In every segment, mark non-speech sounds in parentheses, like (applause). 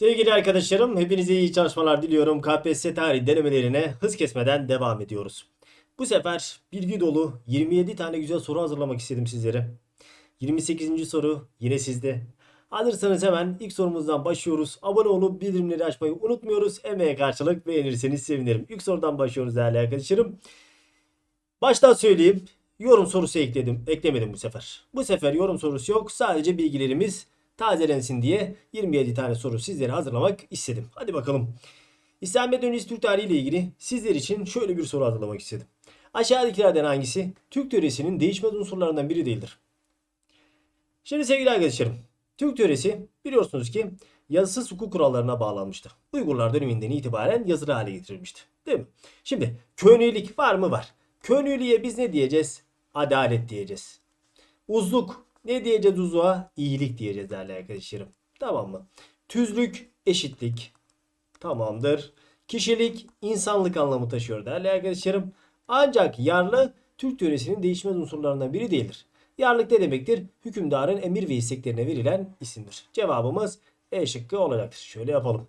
Sevgili arkadaşlarım, hepinize iyi çalışmalar diliyorum. KPSS tarih denemelerine hız kesmeden devam ediyoruz. Bu sefer bilgi dolu 27 tane güzel soru hazırlamak istedim sizlere. 28. soru yine sizde. Hazırsanız hemen ilk sorumuzdan başlıyoruz. Abone olup bildirimleri açmayı unutmuyoruz. Emeğe karşılık beğenirseniz sevinirim. İlk sorudan başlıyoruz değerli arkadaşlarım. Baştan söyleyeyim. Yorum sorusu ekledim. Eklemedim bu sefer. Bu sefer yorum sorusu yok. Sadece bilgilerimiz tazelensin diye 27 tane soru sizlere hazırlamak istedim. Hadi bakalım. İslamiyet öncesi Türk tarihi ile ilgili sizler için şöyle bir soru hazırlamak istedim. Aşağıdakilerden hangisi Türk töresinin değişmez unsurlarından biri değildir? Şimdi sevgili arkadaşlarım, Türk töresi biliyorsunuz ki yazısız hukuk kurallarına bağlanmıştı. Uygurlar döneminden itibaren yazılı hale getirilmişti. Değil mi? Şimdi könüyelik var mı? Var. Könüyeliğe biz ne diyeceğiz? Adalet diyeceğiz. Uzluk ne diyeceğiz uzluğa? İyilik diyeceğiz değerli arkadaşlarım. Tamam mı? Tüzlük eşitlik. Tamamdır. Kişilik insanlık anlamı taşıyor değerli arkadaşlarım. Ancak yarlı Türk töresinin değişmez unsurlarından biri değildir. Yarlık ne demektir? Hükümdarın emir ve isteklerine verilen isimdir. Cevabımız E şıkkı olacaktır. Şöyle yapalım.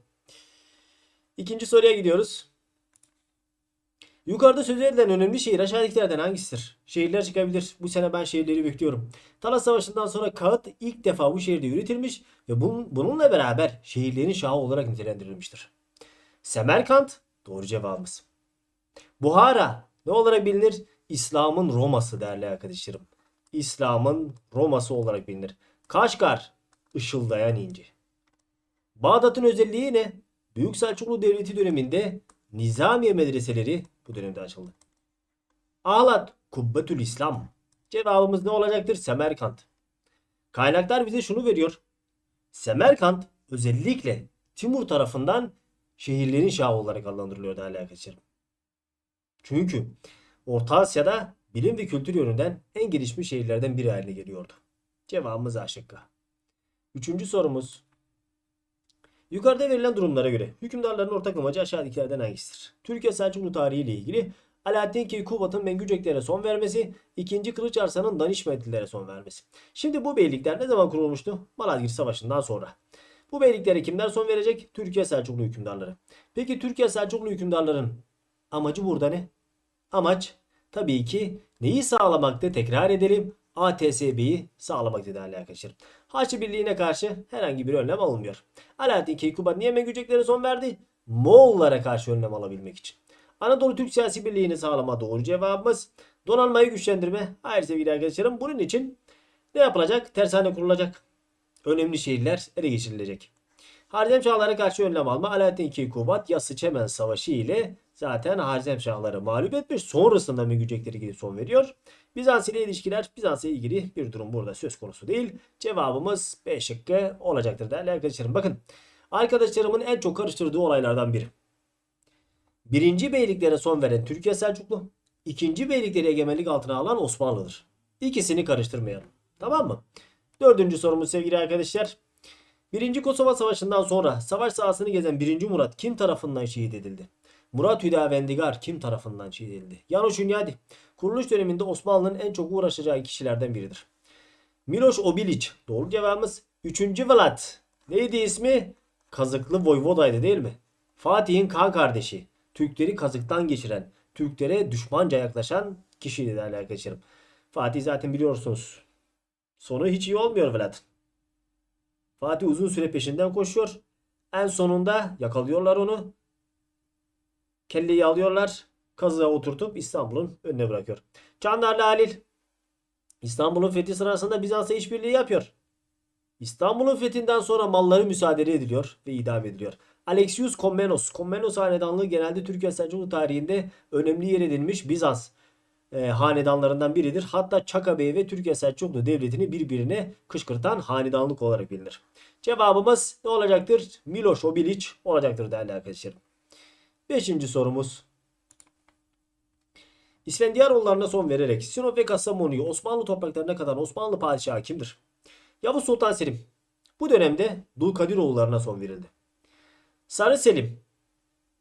İkinci soruya gidiyoruz. Yukarıda söz edilen önemli şehir aşağıdakilerden hangisidir? Şehirler çıkabilir. Bu sene ben şehirleri bekliyorum. Talas Savaşı'ndan sonra kağıt ilk defa bu şehirde üretilmiş ve bunun, bununla beraber şehirlerin şahı olarak nitelendirilmiştir. Semerkant doğru cevabımız. Buhara ne olarak bilinir? İslam'ın Roma'sı değerli arkadaşlarım. İslam'ın Roma'sı olarak bilinir. Kaşgar ışıldayan inci. Bağdat'ın özelliği ne? Büyük Selçuklu Devleti döneminde Nizamiye medreseleri bu dönemde açıldı. Ağlat Kubbetül İslam. Cevabımız ne olacaktır? Semerkant. Kaynaklar bize şunu veriyor. Semerkant özellikle Timur tarafından şehirlerin şahı olarak adlandırılıyor değerli arkadaşlarım. Çünkü Orta Asya'da bilim ve kültür yönünden en gelişmiş şehirlerden biri haline geliyordu. Cevabımız A. Üçüncü sorumuz. Yukarıda verilen durumlara göre hükümdarların ortak amacı aşağıdakilerden hangisidir? Türkiye Selçuklu tarihi ile ilgili Alaaddin Keykubat'ın Mengüceklere son vermesi, 2. Kılıç Arslan'ın Danişmentlilere son vermesi. Şimdi bu beylikler ne zaman kurulmuştu? Malazgirt Savaşı'ndan sonra. Bu beyliklere kimler son verecek? Türkiye Selçuklu hükümdarları. Peki Türkiye Selçuklu hükümdarların amacı burada ne? Amaç tabii ki neyi sağlamakta tekrar edelim. ATSB'yi sağlamakta değerli arkadaşlar. Haçlı Birliği'ne karşı herhangi bir önlem alınmıyor. Alaaddin Keykubat niye Mengüceklere son verdi? Moğollara karşı önlem alabilmek için. Anadolu Türk Siyasi Birliği'ni sağlama doğru cevabımız. Donanmayı güçlendirme. Hayır sevgili arkadaşlarım bunun için ne yapılacak? Tersane kurulacak. Önemli şehirler ele geçirilecek. Harzem Şahlara karşı önlem alma Alaaddin Keykubat Yassı Çemen Savaşı ile zaten Harzem Şahları mağlup etmiş. Sonrasında Mengücekleri gidip son veriyor. Bizans ile ilişkiler Bizans'a ilgili bir durum burada söz konusu değil. Cevabımız B şıkkı olacaktır değerli arkadaşlarım. Bakın arkadaşlarımın en çok karıştırdığı olaylardan biri. Birinci beyliklere son veren Türkiye Selçuklu, ikinci beylikleri egemenlik altına alan Osmanlı'dır. İkisini karıştırmayalım. Tamam mı? Dördüncü sorumuz sevgili arkadaşlar. Birinci Kosova Savaşı'ndan sonra savaş sahasını gezen 1. Murat kim tarafından şehit edildi? Murat Hüdavendigar kim tarafından şehit edildi? Yanuş Ünyadi. Kuruluş döneminde Osmanlı'nın en çok uğraşacağı kişilerden biridir. Miloš Obilić. Doğru cevabımız 3. Vlad. Neydi ismi? Kazıklı Voyvoda'ydı değil mi? Fatih'in kan kardeşi. Türkleri kazıktan geçiren, Türklere düşmanca yaklaşan kişiydi değerli arkadaşlarım. Fatih zaten biliyorsunuz. Sonu hiç iyi olmuyor Vlad. Fatih uzun süre peşinden koşuyor. En sonunda yakalıyorlar onu. Kelleyi alıyorlar. Kazığa oturtup İstanbul'un önüne bırakıyor. Çandarlı Halil. İstanbul'un fethi sırasında Bizans'a işbirliği yapıyor. İstanbul'un fethinden sonra malları müsaade ediliyor ve idam ediliyor. Alexius Komnenos. Komnenos hanedanlığı genelde Türkiye Selçuklu tarihinde önemli yer edilmiş Bizans e, hanedanlarından biridir. Hatta Çaka Bey ve Türkiye Selçuklu Devleti'ni birbirine kışkırtan hanedanlık olarak bilinir. Cevabımız ne olacaktır? Miloš Obilić olacaktır değerli arkadaşlarım. Beşinci sorumuz. İsfendiyaroğullarına son vererek Sinop ve Kastamonu'yu Osmanlı topraklarına kadar Osmanlı padişahı kimdir? Yavuz Sultan Selim. Bu dönemde Dulkadiroğullarına son verildi. Sarı Selim.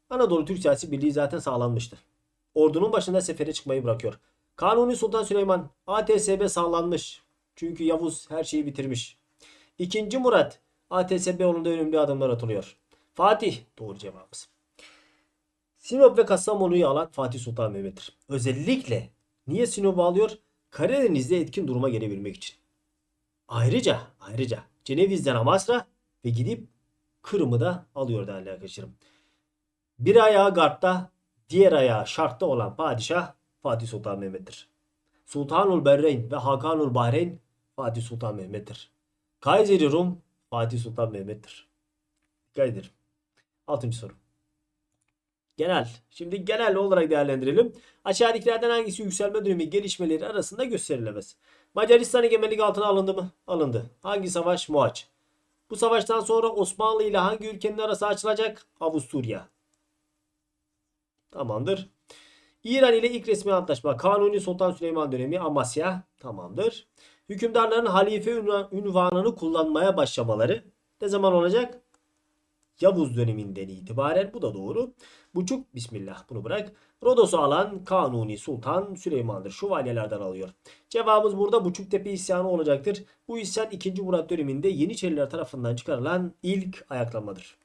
Anadolu Türk Siyasi Birliği zaten sağlanmıştı. Ordunun başında sefere çıkmayı bırakıyor. Kanuni Sultan Süleyman ATSB sağlanmış. Çünkü Yavuz her şeyi bitirmiş. İkinci Murat ATSB yolunda önemli adımlar atılıyor. Fatih doğru cevabımız. Sinop ve Kastamonu'yu alan Fatih Sultan Mehmet'tir. Özellikle niye Sinop'u alıyor? Karadeniz'de etkin duruma gelebilmek için. Ayrıca ayrıca Ceneviz'den Amasra ve gidip Kırım'ı da alıyor değerli arkadaşlarım. Bir ayağı Garp'ta, diğer ayağı Şark'ta olan padişah Fatih Sultan Mehmet'tir. Sultanul Berreyn ve Hakanul Bahreyn Fatih Sultan Mehmet'tir. Kayseri Rum Fatih Sultan Mehmet'tir. Dikkat edin. Altıncı soru. Genel. Şimdi genel olarak değerlendirelim. Aşağıdakilerden hangisi yükselme dönemi gelişmeleri arasında gösterilemez? Macaristan egemenlik altına alındı mı? Alındı. Hangi savaş? Muaç. Bu savaştan sonra Osmanlı ile hangi ülkenin arası açılacak? Avusturya. Tamamdır. İran ile ilk resmi antlaşma Kanuni Sultan Süleyman dönemi Amasya. Tamamdır. Hükümdarların halife ünva- ünvanını kullanmaya başlamaları ne zaman olacak? Yavuz döneminden itibaren bu da doğru. Buçuk Bismillah bunu bırak. Rodos'u alan Kanuni Sultan Süleyman'dır. Şövalyelerden alıyor. Cevabımız burada Buçuktepe isyanı olacaktır. Bu isyan 2. Murat döneminde Yeniçeriler tarafından çıkarılan ilk ayaklanmadır.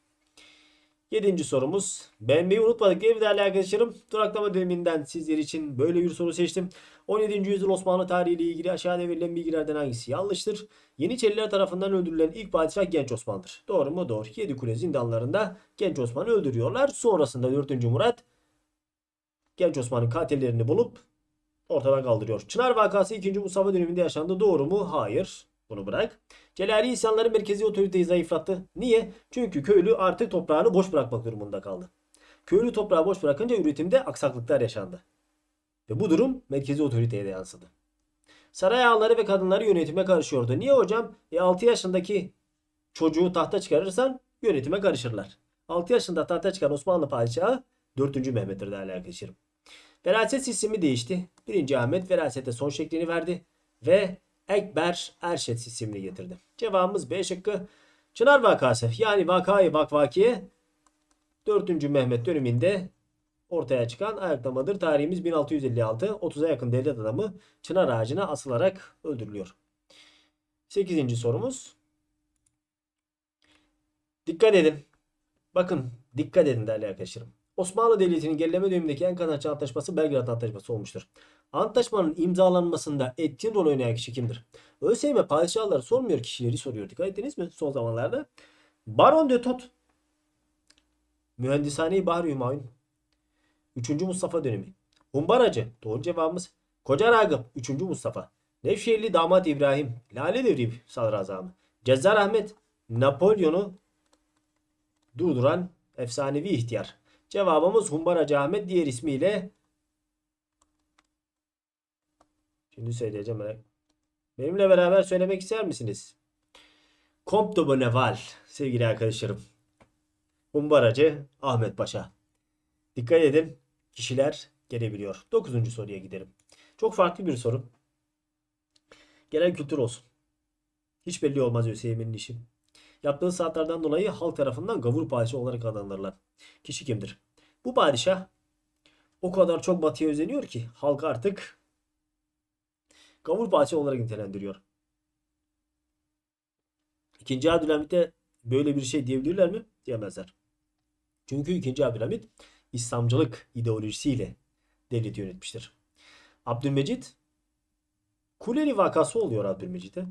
Yedinci sorumuz. Beğenmeyi unutmadık değil mi değerli arkadaşlarım? Duraklama döneminden sizler için böyle bir soru seçtim. 17. yüzyıl Osmanlı tarihi ile ilgili aşağıda verilen bilgilerden hangisi yanlıştır? Yeniçeriler tarafından öldürülen ilk padişah Genç Osman'dır. Doğru mu? Doğru. Yedikule zindanlarında Genç Osman'ı öldürüyorlar. Sonrasında 4. Murat Genç Osman'ın katillerini bulup ortadan kaldırıyor. Çınar vakası 2. Mustafa döneminde yaşandı. Doğru mu? Hayır. Bunu bırak. Celali isyanları merkezi otoriteyi zayıflattı. Niye? Çünkü köylü artık toprağını boş bırakmak durumunda kaldı. Köylü toprağı boş bırakınca üretimde aksaklıklar yaşandı. Ve bu durum merkezi otoriteye de yansıdı. Saray ağaları ve kadınları yönetime karışıyordu. Niye hocam? E 6 yaşındaki çocuğu tahta çıkarırsan yönetime karışırlar. 6 yaşında tahta çıkan Osmanlı padişahı 4. Mehmet'tir değerli arkadaşlarım. Veraset sistemi değişti. 1. Ahmet verasete son şeklini verdi ve Ekber Erşet sistemini getirdi. Cevabımız B şıkkı. Çınar vakası yani vakayı vakvakiye 4. Mehmet döneminde ortaya çıkan ayaklamadır. Tarihimiz 1656. 30'a yakın devlet adamı çınar ağacına asılarak öldürülüyor. 8. sorumuz. Dikkat edin. Bakın dikkat edin değerli arkadaşlarım. Osmanlı Devleti'nin gerileme dönemindeki en kanatçı antlaşması Belgrad Antlaşması olmuştur. Antlaşmanın imzalanmasında etkin rol oynayan kişi kimdir? ÖSYM padişahları sormuyor kişileri soruyor. Dikkat ettiniz mi son zamanlarda? Baron de Tot. Mühendishane-i Bahri Hümayun. 3. Mustafa dönemi. Humbaracı. Doğru cevabımız. Koca Ragıp. 3. Mustafa. Nevşehirli damat İbrahim. Lale Devri sadrazamı. Cezzar Ahmet. Napolyon'u durduran efsanevi ihtiyar. Cevabımız Humbaracı Ahmet diğer ismiyle Şimdi söyleyeceğim. merak- Benimle beraber söylemek ister misiniz? Comte Bonneval sevgili arkadaşlarım. Humbaracı Ahmet Paşa. Dikkat edin kişiler gelebiliyor. Dokuzuncu soruya gidelim. Çok farklı bir soru. Genel kültür olsun. Hiç belli olmaz ÖSYM'nin işi. Yaptığı saatlerden dolayı halk tarafından gavur padişahı olarak adlandırılan kişi kimdir? Bu padişah o kadar çok batıya özeniyor ki halk artık gavur padişahı olarak nitelendiriyor. İkinci Abdülhamit'e böyle bir şey diyebilirler mi? Diyemezler. Çünkü 2. Abdülhamit İslamcılık ideolojisiyle devleti yönetmiştir. Abdülmecit Kuleli vakası oluyor Abdülmecit'e.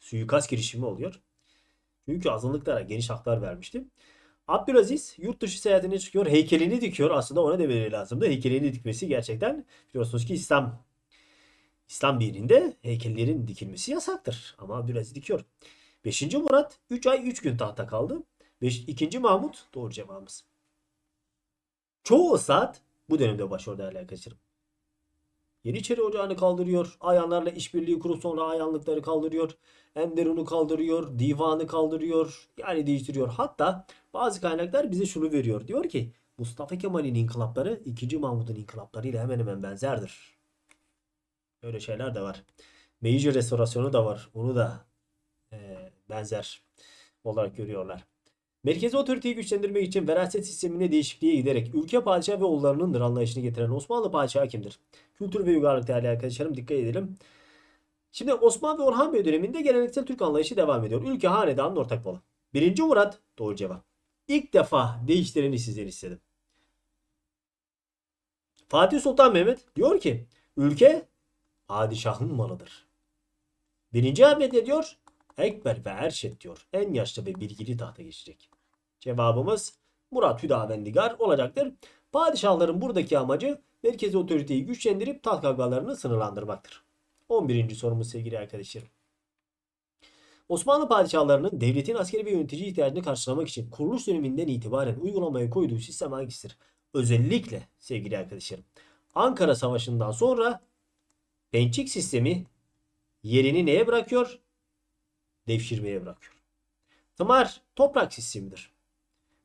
Suikast girişimi oluyor. Çünkü azınlıklara geniş haklar vermişti. Abdülaziz yurt dışı seyahatine çıkıyor. Heykelini dikiyor. Aslında ona demeleri lazımdı. Heykelini dikmesi gerçekten biliyorsunuz ki İslam İslam dininde heykellerin dikilmesi yasaktır. Ama Abdülaziz dikiyor. 5. Murat 3 ay 3 gün tahta kaldı. 5. 2. Mahmut doğru cevabımız. Çoğu saat bu dönemde başlıyor değerli arkadaşlarım. Yeniçeri Ocağı'nı kaldırıyor. Ayanlarla işbirliği kurup sonra ayanlıkları kaldırıyor. Enderun'u kaldırıyor. Divanı kaldırıyor. Yani değiştiriyor. Hatta bazı kaynaklar bize şunu veriyor. Diyor ki Mustafa Kemal'in inkılapları 2. Mahmut'un inkılaplarıyla hemen hemen benzerdir. Öyle şeyler de var. Meiji restorasyonu da var. Onu da e, benzer olarak görüyorlar. Merkezi otoriteyi güçlendirmek için veraset sistemine değişikliğe giderek ülke padişahı ve oğullarınındır anlayışını getiren Osmanlı padişahı kimdir? Kültür ve uygarlık değerli arkadaşlarım dikkat edelim. Şimdi Osman ve Orhan Bey döneminde geleneksel Türk anlayışı devam ediyor. Ülke hanedanın ortak malı. Birinci Murat doğru cevap. İlk defa değiştireni sizden istedim. Fatih Sultan Mehmet diyor ki ülke padişahın malıdır. Birinci Ahmet ne diyor? Ekber ve Erşet diyor. En yaşlı ve bilgili tahta geçecek. Cevabımız Murat Hüdavendigar olacaktır. Padişahların buradaki amacı merkezi otoriteyi güçlendirip taht kavgalarını sınırlandırmaktır. 11. sorumuz sevgili arkadaşlarım. Osmanlı padişahlarının devletin askeri ve yönetici ihtiyacını karşılamak için kuruluş döneminden itibaren uygulamaya koyduğu sistem hangisidir? Özellikle sevgili arkadaşlarım Ankara Savaşı'ndan sonra pençik sistemi yerini neye bırakıyor? Devşirmeye bırakıyor. Tımar toprak sistemidir.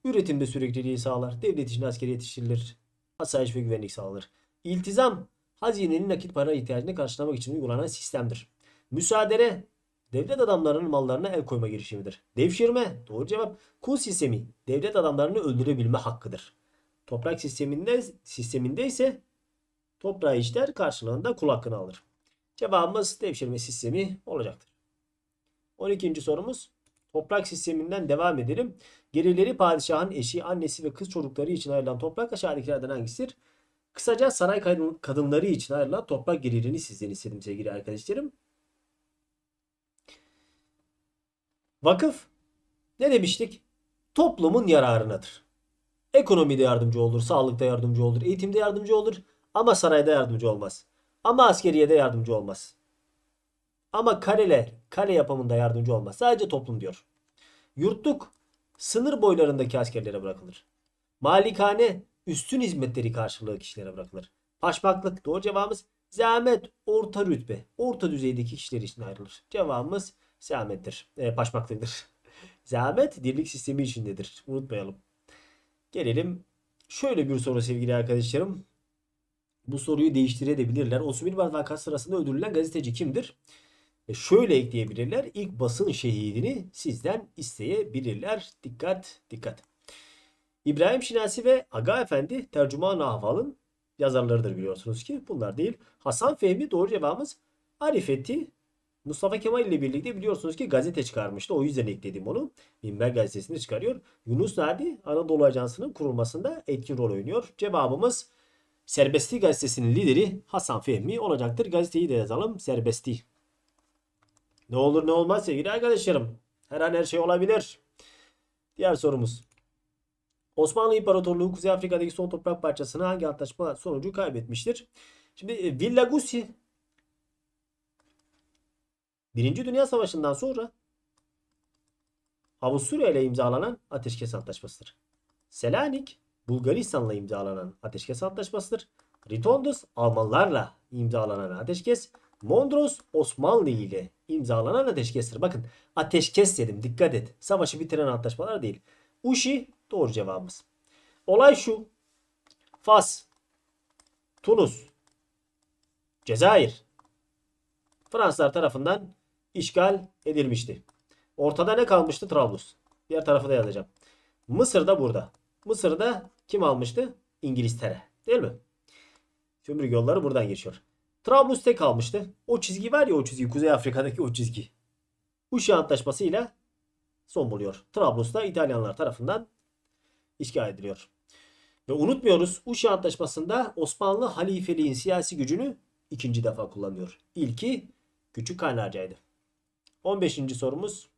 Üretimde sürekliliği sağlar. Devlet için askeri yetiştirilir. Asayiş ve güvenlik sağlanır. İltizam hazinenin nakit para ihtiyacını karşılamak için uygulanan sistemdir. Müsaadele devlet adamlarının mallarına el koyma girişimidir. Devşirme doğru cevap. Kul sistemi devlet adamlarını öldürebilme hakkıdır. Toprak sisteminde sisteminde ise toprağı işler karşılığında kul hakkını alır. Cevabımız devşirme sistemi olacaktır. 12. sorumuz toprak sisteminden devam edelim. Gerileri padişahın eşi, annesi ve kız çocukları için ayrılan toprak aşağıdakilerden hangisidir? Kısaca saray kadın- kadınları için ayrılan toprak gelirini sizden istedim sevgili arkadaşlarım. Vakıf ne demiştik? Toplumun yararınadır. Ekonomide yardımcı olur, sağlıkta yardımcı olur, eğitimde yardımcı olur ama sarayda yardımcı olmaz. Ama askeriyede yardımcı olmaz. Ama kaleler, kale yapımında yardımcı olmaz. Sadece toplum diyor. Yurtluk sınır boylarındaki askerlere bırakılır. Malikane üstün hizmetleri karşılığı kişilere bırakılır. Paşmaklık doğru cevabımız zahmet orta rütbe. Orta düzeydeki kişiler için ayrılır. Cevabımız zahmettir. E, paşmaklıktır. (laughs) Zahmet dirlik sistemi içindedir. Unutmayalım. Gelelim şöyle bir soru sevgili arkadaşlarım. Bu soruyu değiştirebilirler. Osman Mart vakası sırasında öldürülen gazeteci kimdir? E şöyle ekleyebilirler. İlk basın şehidini sizden isteyebilirler. Dikkat dikkat. İbrahim Şinasi ve Aga Efendi Tercüman-ı Ahval'ın yazarlarıdır biliyorsunuz ki. Bunlar değil. Hasan Fehmi doğru cevabımız Arifeti Mustafa Kemal ile birlikte biliyorsunuz ki gazete çıkarmıştı. O yüzden ekledim onu. Minber gazetesini çıkarıyor. Yunus Nadi Anadolu Ajansı'nın kurulmasında etkin rol oynuyor. Cevabımız Serbesti gazetesinin lideri Hasan Fehmi olacaktır. Gazeteyi de yazalım. Serbesti. Ne olur ne olmaz sevgili arkadaşlarım. Her an her şey olabilir. Diğer sorumuz. Osmanlı İmparatorluğu Kuzey Afrika'daki son toprak parçasını hangi antlaşma sonucu kaybetmiştir? Şimdi e, Villa Gussi Birinci Dünya Savaşı'ndan sonra Avusturya ile imzalanan ateşkes antlaşmasıdır. Selanik Bulgaristan'la imzalanan ateşkes antlaşmasıdır. Ritondos Almanlarla imzalanan ateşkes. Mondros Osmanlı ile imzalanan ateşkestir. Bakın ateşkes dedim dikkat et. Savaşı bitiren antlaşmalar değil. Uşi doğru cevabımız. Olay şu. Fas, Tunus, Cezayir Fransızlar tarafından işgal edilmişti. Ortada ne kalmıştı? Trablus. Diğer tarafı da yazacağım. Mısır da burada. Mısır'da kim almıştı? İngiltere. Değil mi? Sömürge yolları buradan geçiyor. Trablus tek kalmıştı. O çizgi var ya o çizgi. Kuzey Afrika'daki o çizgi. Uşi Antlaşması'yla son buluyor. Trablus da İtalyanlar tarafından işgal ediliyor. Ve unutmuyoruz Uşi Antlaşması'nda Osmanlı halifeliğin siyasi gücünü ikinci defa kullanıyor. İlki Küçük Kaynarca'ydı. 15. sorumuz.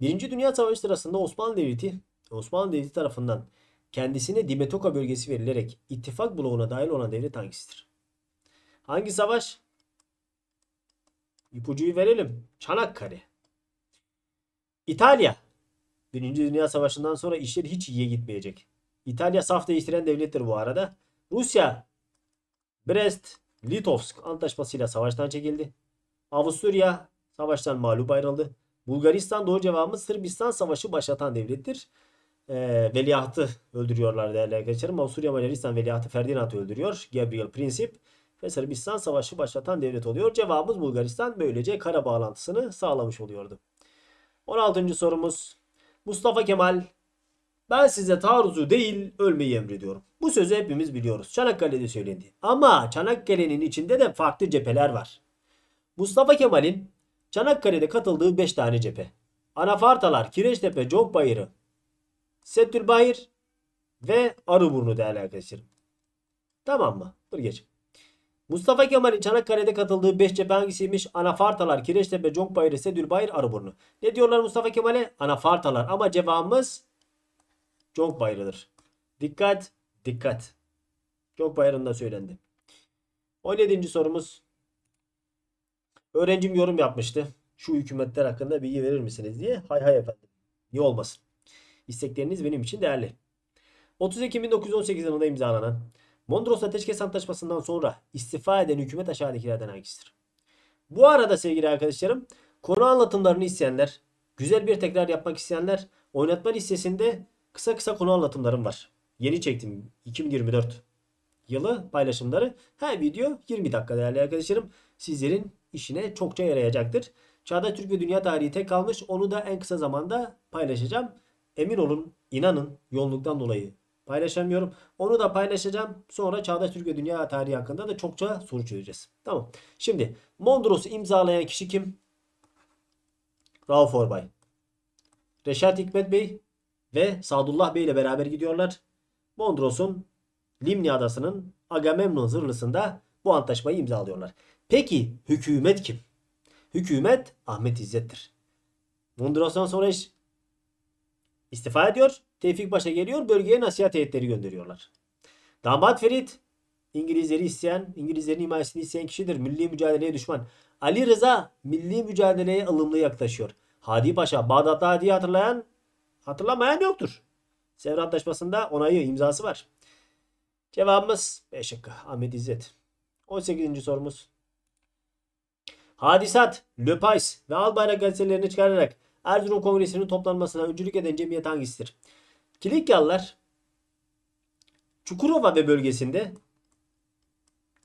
Birinci Dünya Savaşı sırasında Osmanlı Devleti Osmanlı Devleti tarafından kendisine Dimetoka bölgesi verilerek ittifak bloğuna dahil olan devlet hangisidir? Hangi savaş? İpucuyu verelim. Çanakkale. İtalya. Birinci Dünya Savaşı'ndan sonra işler hiç iyiye gitmeyecek. İtalya saf değiştiren devlettir bu arada. Rusya Brest Litovsk antlaşmasıyla savaştan çekildi. Avusturya savaştan mağlup ayrıldı. Bulgaristan doğru cevabımız Sırbistan savaşı başlatan devlettir. Ee, veliahtı öldürüyorlar değerli arkadaşlarım. Avusturya Macaristan veliahtı Ferdinand'ı öldürüyor. Gabriel Princip ve Sırbistan savaşı başlatan devlet oluyor. Cevabımız Bulgaristan böylece kara bağlantısını sağlamış oluyordu. 16. sorumuz. Mustafa Kemal ben size taarruzu değil ölmeyi emrediyorum. Bu sözü hepimiz biliyoruz. Çanakkale'de söylendi. Ama Çanakkale'nin içinde de farklı cepheler var. Mustafa Kemal'in Çanakkale'de katıldığı 5 tane cephe. Anafartalar, Kireçtepe, Cokbayırı, Settülbahir ve Arıburnu değerli arkadaşlarım. Tamam mı? Dur geç. Mustafa Kemal'in Çanakkale'de katıldığı 5 cephe hangisiymiş? Anafartalar, Kireçtepe, Conkbayırı, Sedülbayır, Arıburnu. Ne diyorlar Mustafa Kemal'e? Anafartalar ama cevabımız Conkbayırı'dır. Dikkat, dikkat. Conkbayırı'nda söylendi. 17. sorumuz. Öğrencim yorum yapmıştı. Şu hükümetler hakkında bilgi verir misiniz diye. Hay hay efendim. Niye olmasın? İstekleriniz benim için değerli. 30 Ekim 1918 yılında imzalanan Mondros Ateşkes Antlaşması'ndan sonra istifa eden hükümet aşağıdakilerden hangisidir? Bu arada sevgili arkadaşlarım konu anlatımlarını isteyenler, güzel bir tekrar yapmak isteyenler oynatma listesinde kısa kısa konu anlatımlarım var. Yeni çektim 2024 yılı paylaşımları. Her video 20 dakika değerli arkadaşlarım. Sizlerin işine çokça yarayacaktır. Çağdaş Türk ve Dünya Tarihi tek kalmış. Onu da en kısa zamanda paylaşacağım. Emin olun, inanın yoğunluktan dolayı paylaşamıyorum. Onu da paylaşacağım. Sonra Çağdaş Türk Dünya Tarihi hakkında da çokça soru çözeceğiz. Tamam. Şimdi Mondros'u imzalayan kişi kim? Rauf Orbay. Reşat Hikmet Bey ve Sadullah Bey ile beraber gidiyorlar. Mondros'un Limni Adası'nın Agamemnon zırhlısında bu antlaşmayı imzalıyorlar. Peki hükümet kim? Hükümet Ahmet İzzet'tir. Mondros'tan sonra iş istifa ediyor. Tevfik Paşa geliyor. Bölgeye nasihat heyetleri gönderiyorlar. Damat Ferit İngilizleri isteyen, İngilizlerin himayesini isteyen kişidir. Milli mücadeleye düşman. Ali Rıza milli mücadeleye ılımlı yaklaşıyor. Hadi Paşa Bağdat'ta Hadi'yi hatırlayan, hatırlamayan yoktur. Sevr Antlaşması'nda onayı imzası var. Cevabımız B şıkkı. Ahmet İzzet. 18. sorumuz. Hadisat, Löpais ve Albayrak gazetelerini çıkararak Erzurum Kongresi'nin toplanmasına öncülük eden cemiyet hangisidir? Kilikyalılar Çukurova ve bölgesinde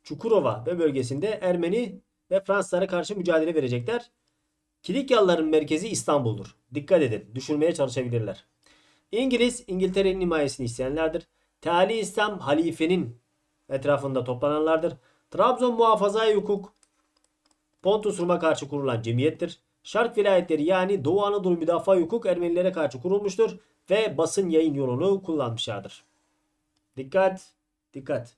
Çukurova ve bölgesinde Ermeni ve Fransızlara karşı mücadele verecekler. Kilikyalıların merkezi İstanbul'dur. Dikkat edin. Düşürmeye çalışabilirler. İngiliz, İngiltere'nin himayesini isteyenlerdir. Teali İslam halifenin etrafında toplananlardır. Trabzon muhafaza hukuk Pontus Rum'a karşı kurulan cemiyettir. Şark vilayetleri yani Doğu Anadolu müdafaa hukuk Ermenilere karşı kurulmuştur ve basın yayın yolunu kullanmışlardır. Dikkat, dikkat.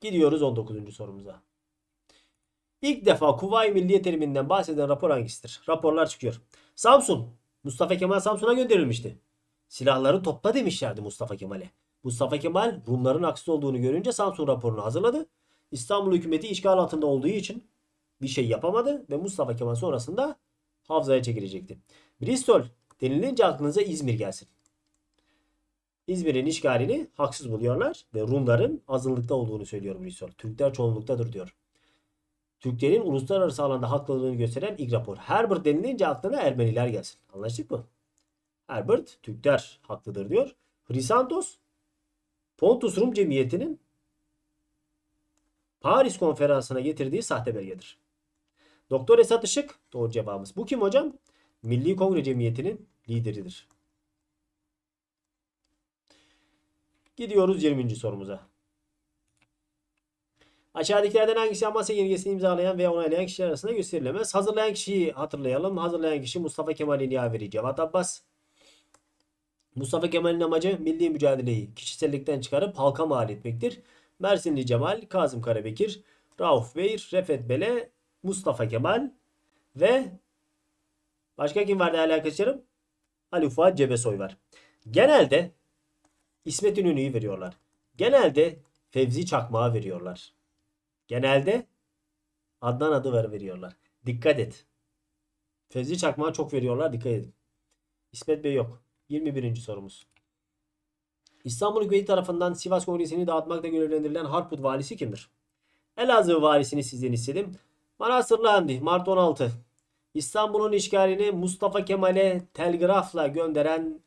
Gidiyoruz 19. sorumuza. İlk defa Kuvayi Milliye teriminden bahseden rapor hangisidir? Raporlar çıkıyor. Samsun. Mustafa Kemal Samsun'a gönderilmişti. Silahları topla demişlerdi Mustafa Kemal'e. Mustafa Kemal Rumların aksi olduğunu görünce Samsun raporunu hazırladı. İstanbul hükümeti işgal altında olduğu için bir şey yapamadı ve Mustafa Kemal sonrasında Havza'ya çekilecekti. Bristol denilince aklınıza İzmir gelsin. İzmir'in işgalini haksız buluyorlar ve Rumların azınlıkta olduğunu söylüyor Bristol. Türkler çoğunluktadır diyor. Türklerin uluslararası alanda haklılığını gösteren ilk rapor. Herbert denilince aklına Ermeniler gelsin. Anlaştık mı? Herbert Türkler haklıdır diyor. Hrisantos Pontus Rum Cemiyeti'nin Paris konferansına getirdiği sahte belgedir. Doktor Esat Işık doğru cevabımız. Bu kim hocam? Milli Kongre Cemiyeti'nin lideridir. Gidiyoruz 20. sorumuza. Aşağıdakilerden hangisi Amasya Yenilgesi'ni imzalayan veya onaylayan kişiler arasında gösterilemez? Hazırlayan kişiyi hatırlayalım. Hazırlayan kişi Mustafa Kemal'in yaveri Cevat Abbas. Mustafa Kemal'in amacı milli mücadeleyi kişisellikten çıkarıp halka mal etmektir. Mersinli Cemal, Kazım Karabekir, Rauf Bey, Refet Bele, Mustafa Kemal ve başka kim var değerli arkadaşlarım? Ali Fuat Cebesoy var. Genelde İsmet İnönü'yü veriyorlar. Genelde Fevzi Çakmak'ı veriyorlar. Genelde Adnan adı ver veriyorlar. Dikkat et. Fevzi Çakmak'a çok veriyorlar. Dikkat edin. İsmet Bey yok. 21. sorumuz. İstanbul hükümeti tarafından Sivas Kongresi'ni dağıtmakla görevlendirilen Harput valisi kimdir? Elazığ valisini sizden istedim. Manastırlı Hamdi Mart 16. İstanbul'un işgalini Mustafa Kemal'e telgrafla gönderen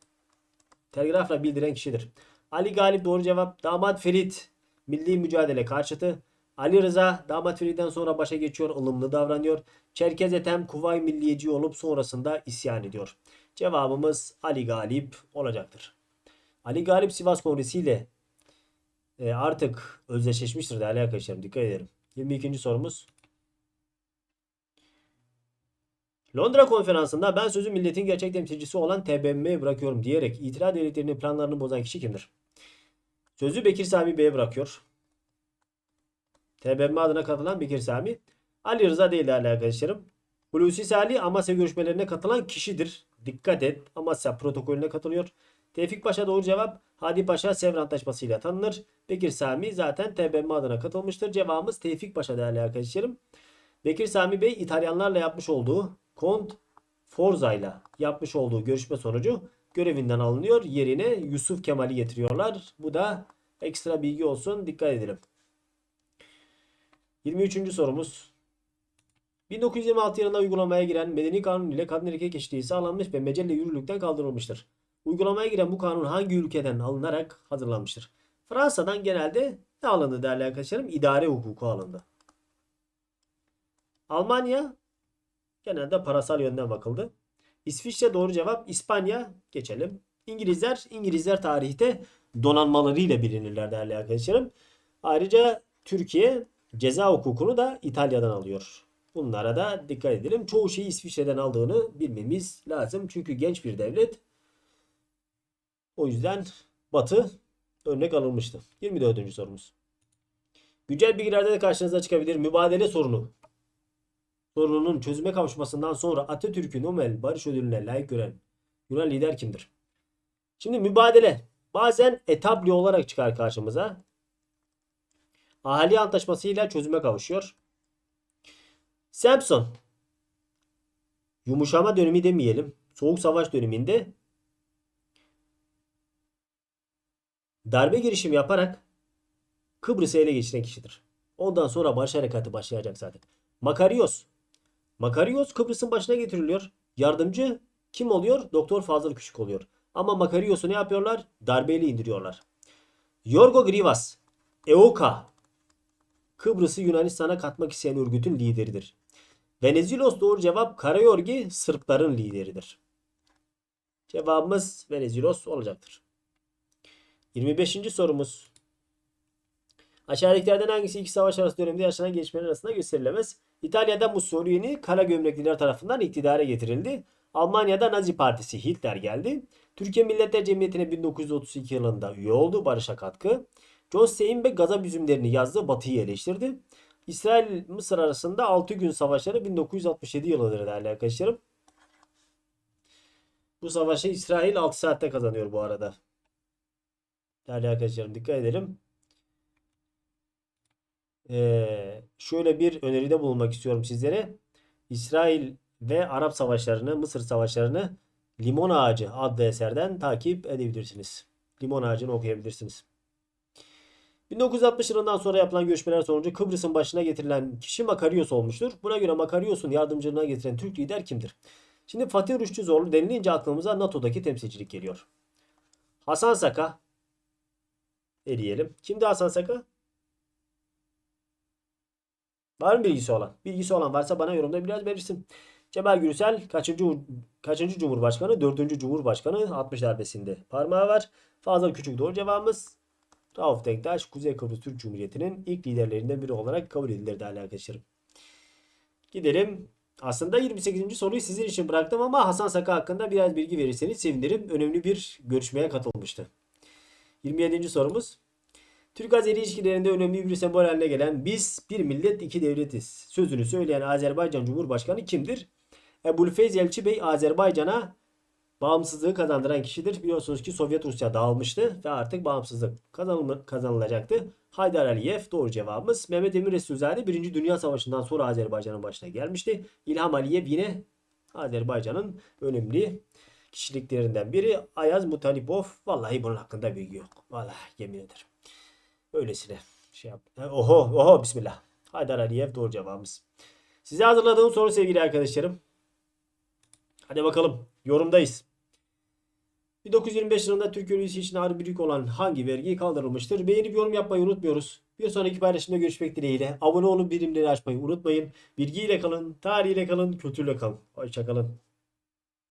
telgrafla bildiren kişidir. Ali Galip doğru cevap. Damat Ferit milli mücadele karşıtı. Ali Rıza damat Ferit'ten sonra başa geçiyor, ılımlı davranıyor. Çerkez Ethem Kuvay Milliyeci olup sonrasında isyan ediyor. Cevabımız Ali Galip olacaktır. Ali Galip Sivas Kongresi ile e, artık özdeşleşmiştir değerli arkadaşlarım. Dikkat edelim. 22. sorumuz. Londra konferansında ben sözü milletin gerçek temsilcisi olan TBMM'ye bırakıyorum diyerek itiraz devletlerinin planlarını bozan kişi kimdir? Sözü Bekir Sami Bey'e bırakıyor. TBMM adına katılan Bekir Sami. Ali Rıza değil değerli arkadaşlarım. Hulusi Salih Amasya görüşmelerine katılan kişidir. Dikkat et. Amasya protokolüne katılıyor. Tevfik Paşa doğru cevap. Hadi Paşa Sevr Antlaşması'yla tanınır. Bekir Sami zaten TBMM adına katılmıştır. Cevabımız Tevfik Paşa değerli arkadaşlarım. Bekir Sami Bey İtalyanlarla yapmış olduğu Kont Forza ile yapmış olduğu görüşme sonucu görevinden alınıyor. Yerine Yusuf Kemal'i getiriyorlar. Bu da ekstra bilgi olsun. Dikkat edelim. 23. sorumuz. 1926 yılında uygulamaya giren Medeni Kanun ile kadın erkek eşitliği sağlanmış ve mecelle yürürlükten kaldırılmıştır. Uygulamaya giren bu kanun hangi ülkeden alınarak hazırlanmıştır? Fransa'dan genelde ne alındı değerli arkadaşlarım? İdare hukuku alındı. Almanya genelde parasal yönden bakıldı. İsviçre doğru cevap. İspanya geçelim. İngilizler İngilizler tarihte donanmalarıyla bilinirler değerli arkadaşlarım. Ayrıca Türkiye ceza hukukunu da İtalya'dan alıyor. Bunlara da dikkat edelim. Çoğu şeyi İsviçre'den aldığını bilmemiz lazım. Çünkü genç bir devlet. O yüzden Batı örnek alınmıştı. 24. sorumuz. Güncel bilgilerde de karşınıza çıkabilir. Mübadele sorunu. Sorununun çözüme kavuşmasından sonra Atatürk'ü Nobel Barış Ödülü'ne layık gören Yunan lider kimdir? Şimdi mübadele bazen etapli olarak çıkar karşımıza. Ahali antlaşmasıyla çözüme kavuşuyor. Samson yumuşama dönemi demeyelim. Soğuk savaş döneminde darbe girişimi yaparak Kıbrıs'ı ele geçiren kişidir. Ondan sonra barış harekatı başlayacak zaten. Makarios. Makarios Kıbrıs'ın başına getiriliyor. Yardımcı kim oluyor? Doktor Fazıl Küçük oluyor. Ama Makarios'u ne yapıyorlar? Darbeyle indiriyorlar. Yorgo Grivas. Euka. Kıbrıs'ı Yunanistan'a katmak isteyen örgütün lideridir. Venizelos doğru cevap Karayorgi Sırpların lideridir. Cevabımız Venizelos olacaktır. 25. sorumuz. Aşağıdakilerden hangisi iki savaş arası döneminde yaşanan gelişmeler arasında gösterilemez? İtalya'da Mussolini kara gömlekliler tarafından iktidara getirildi. Almanya'da Nazi Partisi Hitler geldi. Türkiye Milletler Cemiyeti'ne 1932 yılında üye oldu. Barış'a katkı. John Steinbeck gazap üzümlerini yazdı. Batı'yı eleştirdi. İsrail Mısır arasında 6 gün savaşları 1967 yılıdır değerli arkadaşlarım. Bu savaşı İsrail 6 saatte kazanıyor bu arada. Değerli arkadaşlarım dikkat edelim. Ee, şöyle bir öneride bulunmak istiyorum sizlere. İsrail ve Arap savaşlarını, Mısır savaşlarını Limon Ağacı adlı eserden takip edebilirsiniz. Limon Ağacı'nı okuyabilirsiniz. 1960 yılından sonra yapılan görüşmeler sonucu Kıbrıs'ın başına getirilen kişi Makarios olmuştur. Buna göre Makarios'un yardımcılığına getiren Türk lider kimdir? Şimdi Fatih Rüştü Zorlu denilince aklımıza NATO'daki temsilcilik geliyor. Hasan Saka eleyelim. Kimdi Hasan Saka? Var mı bilgisi olan? Bilgisi olan varsa bana yorumda biraz belirsin. Cemal Gürsel kaçıncı, kaçıncı Cumhurbaşkanı? Dördüncü Cumhurbaşkanı 60 darbesinde parmağı var. Fazıl Küçük doğru cevabımız. Rauf Denktaş Kuzey Kıbrıs Türk Cumhuriyeti'nin ilk liderlerinden biri olarak kabul edilir değerli arkadaşlarım. Gidelim. Aslında 28. soruyu sizin için bıraktım ama Hasan Saka hakkında biraz bilgi verirseniz sevinirim. Önemli bir görüşmeye katılmıştı. 27. sorumuz. Türk-Azeri ilişkilerinde önemli bir sembol haline gelen biz bir millet iki devletiz sözünü söyleyen Azerbaycan Cumhurbaşkanı kimdir? Ebu'l-Feyz Elçi Bey Azerbaycan'a bağımsızlığı kazandıran kişidir. Biliyorsunuz ki Sovyet Rusya dağılmıştı ve artık bağımsızlık kazanıl- kazanılacaktı. Haydar Aliyev doğru cevabımız. Mehmet Emir Resulzade 1. Dünya Savaşı'ndan sonra Azerbaycan'ın başına gelmişti. İlham Aliyev yine Azerbaycan'ın önemli kişiliklerinden biri. Ayaz Mutalipov vallahi bunun hakkında bilgi yok. Vallahi yemin ederim. Öylesine şey yap. Oho oho bismillah. Haydar Aliyev doğru cevabımız. Size hazırladığım soru sevgili arkadaşlarım. Hadi bakalım yorumdayız. 1925 yılında Türk ülkesi için ağır bir yük olan hangi vergi kaldırılmıştır? Beğenip yorum yapmayı unutmuyoruz. Bir sonraki paylaşımda görüşmek dileğiyle. Abone olup birimleri açmayı unutmayın. Bilgiyle kalın, tarihiyle kalın, kültürle kalın. Hoşçakalın.